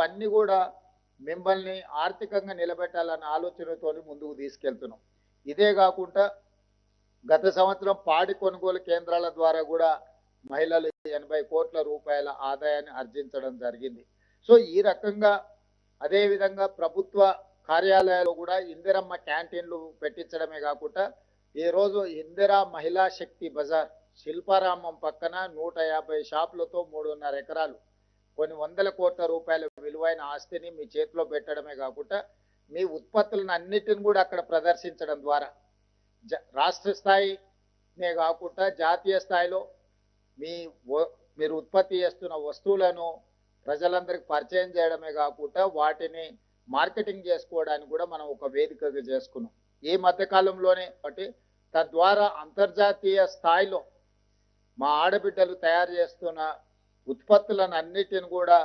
ఇవన్నీ కూడా మిమ్మల్ని ఆర్థికంగా నిలబెట్టాలన్న ఆలోచనతో ముందుకు తీసుకెళ్తున్నాం. ఇదే కాకుండా గత సంవత్సరం పాడి కొనుగోలు కేంద్రాల ద్వారా కూడా మహిళలు ఎనభై కోట్ల రూపాయల ఆదాయాన్ని ఆర్జించడం జరిగింది. సో ఈ రకంగా అదేవిధంగా ప్రభుత్వ కార్యాలయాలు కూడా ఇందిరమ్మ క్యాంటీన్లు పెట్టించడమే కాకుండా ఈరోజు ఇందిరా మహిళా శక్తి బజార్ శిల్పారామం పక్కన నూట యాభై షాపులతో మూడున్నర ఎకరాలు కొన్ని వందల కోట్ల రూపాయల విలువైన ఆస్తిని మీ చేతిలో పెట్టడమే కాకుండా మీ ఉత్పత్తులను అన్నిటిని కూడా అక్కడ ప్రదర్శించడం ద్వారా. జ- రాష్ట్ర స్థాయినే కాకుండా జాతీయ స్థాయిలో మీ మీరు ఉత్పత్తి చేస్తున్న వస్తువులను ప్రజలందరికీ పరిచయం చేయడమే కాకుండా వాటిని మార్కెటింగ్ చేసుకోవడానికి కూడా మనం ఒక వేదికగా చేసుకున్నాం. ఈ మధ్యకాలంలోనే ఒకటి తద్వారా అంతర్జాతీయ స్థాయిలో మా ఆడబిడ్డలు తయారు చేస్తున్న ఉత్పత్తులను అన్నిటిని కూడా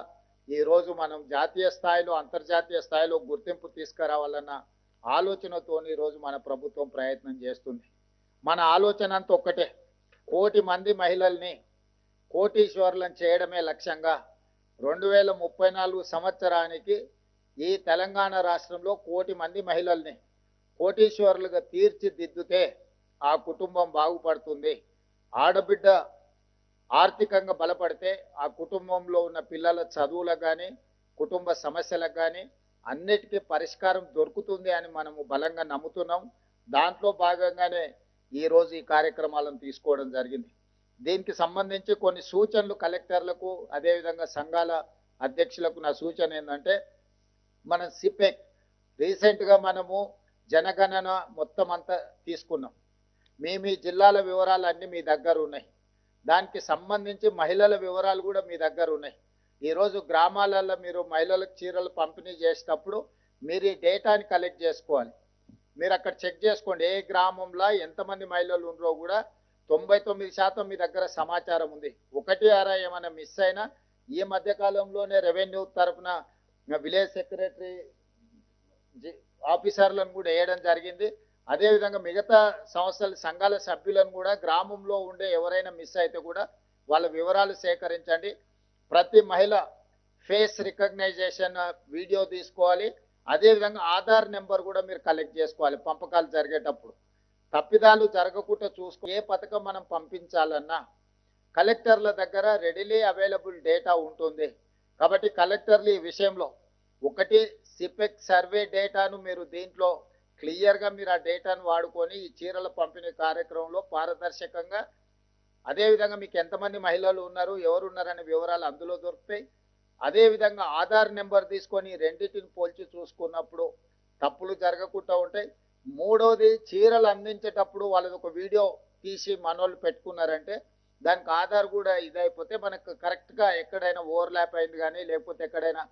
ఈరోజు మనం జాతీయ స్థాయిలో అంతర్జాతీయ స్థాయిలో గుర్తింపు తీసుకురావాలన్న ఆలోచనతో ఈరోజు రోజు మన ప్రభుత్వం ప్రయత్నం చేస్తుంది. మన ఆలోచన అంతా ఒక్కటే. కోటి మంది మహిళల్ని కోటీశ్వరులను చేయడమే లక్ష్యంగా రెండు వేల ముప్పై నాలుగు సంవత్సరానికి ఈ తెలంగాణ రాష్ట్రంలో కోటి మంది మహిళల్ని కోటీశ్వరులుగా తీర్చిదిద్దుతే ఆ కుటుంబం బాగుపడుతుంది. ఆడబిడ్డ ఆర్థికంగా బలపడితే ఆ కుటుంబంలో ఉన్న పిల్లల చదువులకు కానీ కుటుంబ సమస్యలకు కానీ అన్నిటికీ పరిష్కారం దొరుకుతుంది అని మనము బలంగా నమ్ముతున్నాం. దాంట్లో భాగంగానే ఈరోజు ఈ కార్యక్రమాలను తీసుకోవడం జరిగింది. దీనికి సంబంధించి కొన్ని సూచనలు కలెక్టర్లకు అదేవిధంగా సంఘాల అధ్యక్షులకు నా సూచన ఏంటంటే మన సిపెక్ రీసెంట్గా మనము జనగణన మొత్తం అంతా తీసుకున్నాం. మీ మీ జిల్లాల వివరాలు అన్నీ మీ దగ్గర ఉన్నాయి. దానికి సంబంధించి మహిళల వివరాలు కూడా మీ దగ్గర ఉన్నాయి. ఈరోజు గ్రామాలలో మీరు మహిళలకు చీరలు పంపిణీ చేసేటప్పుడు మీరు ఈ డేటాని కలెక్ట్ చేసుకోవాలి. మీరు అక్కడ చెక్ చేసుకోండి ఏ గ్రామంలో ఎంతమంది మహిళలు ఉన్నారో కూడా తొంభై తొమ్మిది శాతం మీ దగ్గర సమాచారం ఉంది. ఒకటి అరా ఏమైనా మిస్ అయినా ఈ మధ్య కాలంలోనే రెవెన్యూ తరఫున విలేజ్ సెక్రటరీ ఆఫీసర్లను కూడా వేయడం జరిగింది. అదేవిధంగా మిగతా సంస్థల సంఘాల సభ్యులను కూడా గ్రామంలో ఉండే ఎవరైనా మిస్ అయితే కూడా వాళ్ళ వివరాలు సేకరించండి. ప్రతి మహిళ ఫేస్ రికగ్నైజేషన్ వీడియో తీసుకోవాలి. అదేవిధంగా ఆధార్ నెంబర్ కూడా మీరు కలెక్ట్ చేసుకోవాలి పంపకాలు జరిగేటప్పుడు. తప్పిదాలు జరగకుండా చూసుకో ఏ పథకం మనం పంపించాలన్నా కలెక్టర్ల దగ్గర రెడీలీ అవైలబుల్ డేటా ఉంటుంది. కాబట్టి కలెక్టర్లు ఈ విషయంలో ఒకటి సిపెక్ సర్వే డేటాను మీరు దీంట్లో క్లియర్గా మీరు ఆ డేటాను వాడుకొని ఈ చీరల పంపిణీ కార్యక్రమంలో పారదర్శకంగా అదేవిధంగా మీకు ఎంతమంది మహిళలు ఉన్నారు ఎవరు ఉన్నారనే వివరాలు అందులో దొరుకుతాయి. అదేవిధంగా ఆధార్ నెంబర్ తీసుకొని రెండింటిని పోల్చి చూసుకున్నప్పుడు తప్పులు జరగకుండా ఉంటాయి. మూడవది చీరలు అందించేటప్పుడు వాళ్ళది ఒక వీడియో తీసి మనోళ్ళు పెట్టుకున్నారంటే దానికి ఆధార్ కూడా ఇదైపోతే మనకు కరెక్ట్గా ఎక్కడైనా ఓవర్లాప్ అయింది కానీ లేకపోతే ఎక్కడైనా